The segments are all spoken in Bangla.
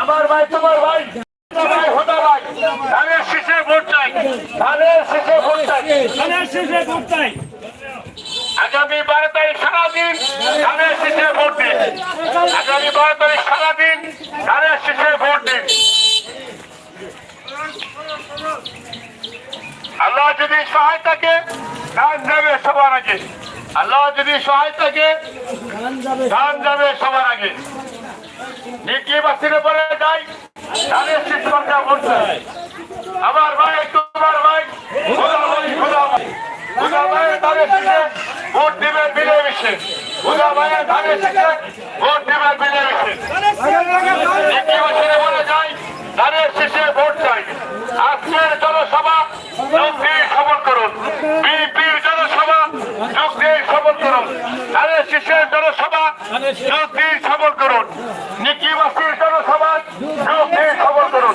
আমার ভাই তোমার ভাই ধানের শেষে ভোট চাই। ধানের শেষে ভোট চাই। ধানের শেষে ভোট চাই। আগামী বারো তারিখ সারাদিন ধানের শেষে ভোট দিন। আগামী বারো তারিখ সারাদিন ধানের শেষে ভোট দিন আল্লাহ যদি সহায় থাকে ধান যাবে সবার আগে। আল্লাহ যদি সহায় ধান যাবে সবার আগে। নিকি তোমার ভাই, খোদা ভোট দিবে বিলে মিশে খোদা ধানের শেষে ভোট দিবে বিলে মিশে বছরে বলে যাই ধানের শেষে ভোট চাই আজকের জনসভা যোগ দিয়ে সফল করুন বিএনপির জনসভা যোগ দিয়ে সফল করুন ধানের শেষের জনসভা যোগ দিয়ে সফল করুন নিকিবাসীর জনসভা যোগ দিয়ে সফল করুন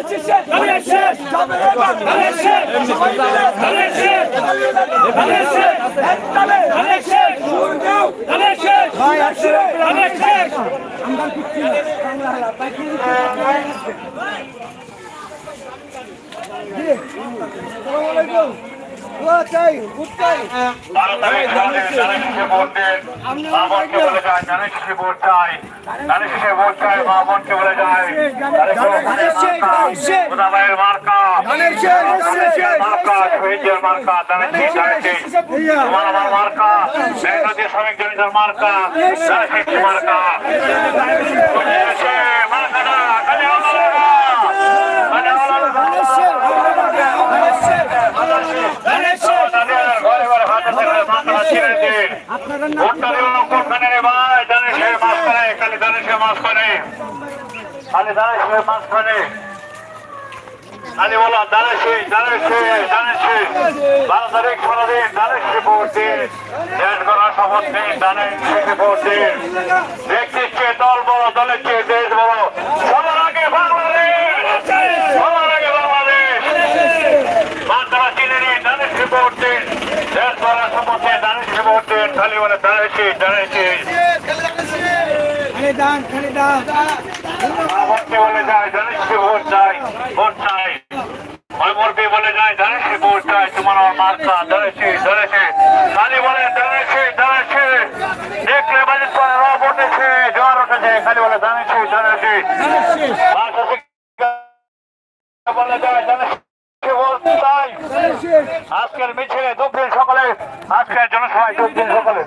শেষে মার্কা মার্কা শহীদের মার্কা ধানের শেষ ধানের শেষ তোমার আমার মার্কা মেহনতি শ্রমিক জনিতার মার্কা ধানের শেষ মার্কা মার্কাটা কালে আল্লাহ লাগা কালে আল্লাহ লাগা ঘরে ঘরে হাতে থেকে মাথা ছিঁড়ে সে করে খালি জানিস সে করে খালি সে বলো জানিস জানিস জানিস বারো তারিখ ষোলো দিন জানিস ভোট দিন দেশ গড়ার শপথ দল বড় দলের চেয়ে দেশ বড় সবার আগে বাংলাদেশ সবার আগে বাংলাদেশ মাত্রা চিনে নিন দানিশ ভোট দিন দেশ গড়ার শপথ দিন দানিশ ভোট দিন খালি বলে দাঁড়িয়েছি দাঁড়িয়েছি খালি দান খালি দান ভোটকে বলে যায় দানিশ ভোট চাই ওই মুরবি বলে যায় দানিশ ভোট চাই তোমার আমার মার্কা দাঁড়িয়েছি দাঁড়িয়েছি খালি বলে দাঁড়িয়েছি দাঁড়িয়েছি দেখলে বাজেট করে র উঠেছে জোয়ার উঠেছে আজকের মিছিলে দক্ষিণ সকালে আজকের জনসভায় দক্ষিণ সকালে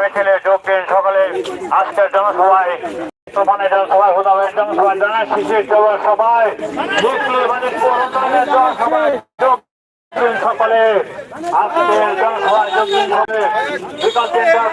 মিছিলে যোগ দিন সকালে আজকের জনসভায় তুফানের জনসভায় জনসভায় জানা শিশির মুক্তিবাদী প্রহসনের জনসভায় যোগ সকলে আজকে জনসভায় যোগ দিন হবে। বিকাল তিনটার